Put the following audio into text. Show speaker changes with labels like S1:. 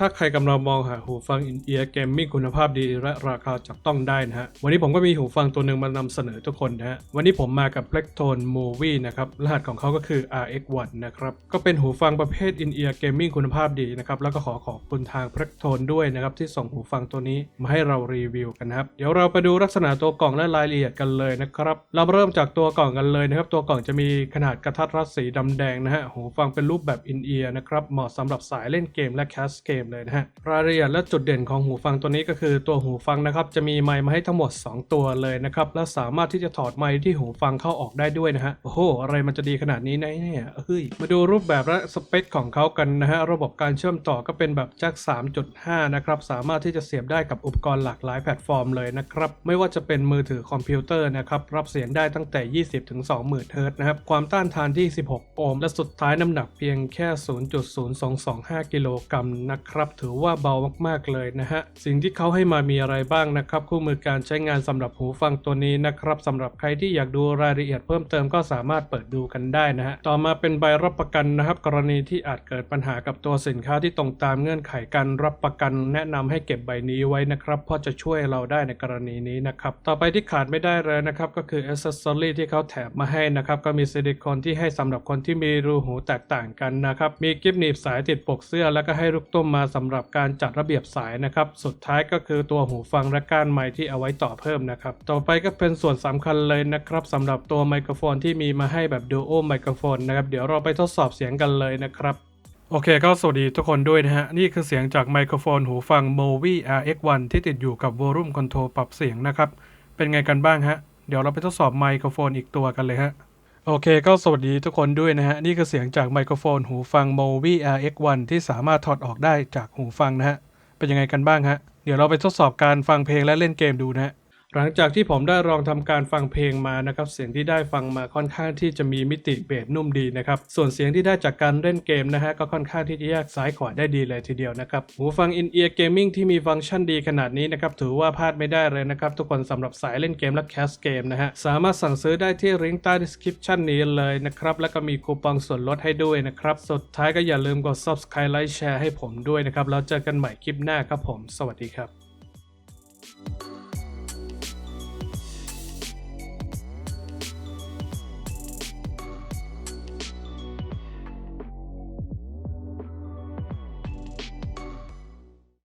S1: ถ้าใครกำลังมองหาหูฟังอินเอียร์เกมมิ่งคุณภาพดีและราคาจับต้องได้นะฮะ วันนี้ผมก็มีหูฟังตัวหนึ่งมานำเสนอทุกคนนะฮะ วันนี้ผมมากับ p l e c t o n Movie นะครับ รหัสของเขาก็คือ RX1 นะครับ ก็เป็นหูฟังประเภทอินเอียร์เกมมิ่งคุณภาพดีนะครับ แล้วก็ขอขอบคุณทาง p l e c t o n ด้วยนะครับ ที่ส่งหูฟังตัวนี้มาให้เรารีวิวกันนะครับ เดี๋ยวเราไปดูลักษณะตัวกล่องและรายละเอียดกันเลยนะครับ เราเริ่มจากตัวกล่องกันเลยนะครับ ตัวกล่องจะมีขนาดกระทัดรัดสีดำแดงนะฮะ หูฟังเป็นรูปแบบอินเอียร์นะครับ เหมาะสำหรับสายเล่นเกมและแคสเกมเลยนะฮะรายละเอียดและจุดเด่นของหูฟังตัวนี้ก็คือตัวหูฟังนะครับจะมีไมค์มาให้ทั้งหมด 2 ตัวเลยนะครับและสามารถที่จะถอดไมค์ที่หูฟังเข้าออกได้ด้วยนะฮะโอ้โหอะไรมันจะดีขนาดนี้นะเนี่ยเฮ้ยมาดูรูปแบบและสเปคของเขากันนะฮะระบบการเชื่อมต่อก็เป็นแบบแจ็ค3.5 นะครับสามารถที่จะเสียบได้กับอุปกรณ์หลากหลายแพลตฟอร์มเลยนะครับไม่ว่าจะเป็นมือถือคอมพิวเตอร์นะครับรับเสียงได้ตั้งแต่ 20 ถึง 20,000เฮิร์ตนะครับความต้านทานที่ 16 โอห์มและสุดท้ายน้ำหนักเพียงแค่ 0.0225 กิโลกรัมนะครับถือว่าเบามากๆเลยนะฮะสิ่งที่เขาให้มามีอะไรบ้างนะครับ คู่มือการใช้งานสำหรับหูฟังตัวนี้นะครับสำหรับใครที่อยากดูรายละเอียดเพิ่มเติมก็สามารถเปิดดูกันได้นะฮะต่อมาเป็นใบรับประกันนะครับกรณีที่อาจเกิดปัญหากับตัวสินค้าที่ตรงตามเงื่อนไขการรับประกัน แนะนำให้เก็บใบนี้ไว้นะครับเพราะจะช่วยเราได้ในกรณีนี้นะครับต่อไปที่ขาดไม่ได้เลยนะครับก็คือ accessory ที่เขาแถมมาให้นะครับก็มีซิลิโคนที่ให้สำหรับคนที่มีรูหูแตกต่างกันนะครับมีกิฟหนีบสายติดปกเสื้อแล้วก็ให้ลูกตุ้มมาสำหรับการจัดระเบียบสายนะครับ สุดท้ายก็คือตัวหูฟังและก้านไมค์ที่เอาไว้ต่อเพิ่มนะครับ ต่อไปก็เป็นส่วนสำคัญเลยนะครับสำหรับตัวไมโครโฟนที่มีมาให้แบบ Duo ไมโครโฟนนะครับเดี๋ยวเราไปทดสอบเสียงกันเลยนะครับโอเคก็สวัสดีทุกคนด้วยนะฮะ นี่คือเสียงจากไมโครโฟนหูฟัง Movi RX1 ที่ติดอยู่กับ Volume Control ปรับเสียงนะครับ เป็นไงกันบ้างฮะ เดี๋ยวเราไปทดสอบไมโครโฟนอีกตัวกันเลยฮะ โอเคก็สวัสดีทุกคนด้วยนะฮะ นี่คือเสียงจากไมโครโฟน หูฟัง Movi RX1 ที่สามารถถอดออกได้จากหูฟังนะฮะ เป็นยังไงกันบ้างฮะ เดี๋ยวเราไปทดสอบการฟังเพลงและเล่นเกมดูนะฮะ หลังจากที่ผมได้ลองทำการฟังเพลงมานะครับเสียงที่ได้ฟังมาค่อนข้างที่จะมีมิติเบสนุ่มดีนะครับส่วนเสียงที่ได้จากการเล่นเกมนะฮะก็ค่อนข้างที่จะแยกซ้ายขวาได้ดีเลยทีเดียวนะครับหูฟัง In-ear Gaming ที่มีฟังก์ชันดีขนาดนี้นะครับถือว่าพลาดไม่ได้เลยนะครับทุกคนสำหรับสายเล่นเกมและแคสเกมนะฮะสามารถสั่งซื้อได้ที่ลิงก์ใต้ description นี้เลยนะครับแล้วก็มีคูปองส่วนลดให้ด้วยนะครับสุดท้ายก็อย่าลืมกด subscribe ไลค์แชร์ให้ผมด้วยนะครับแล้วเจอกันใหม่คลิปหน้าครับผม สวัสดีครับ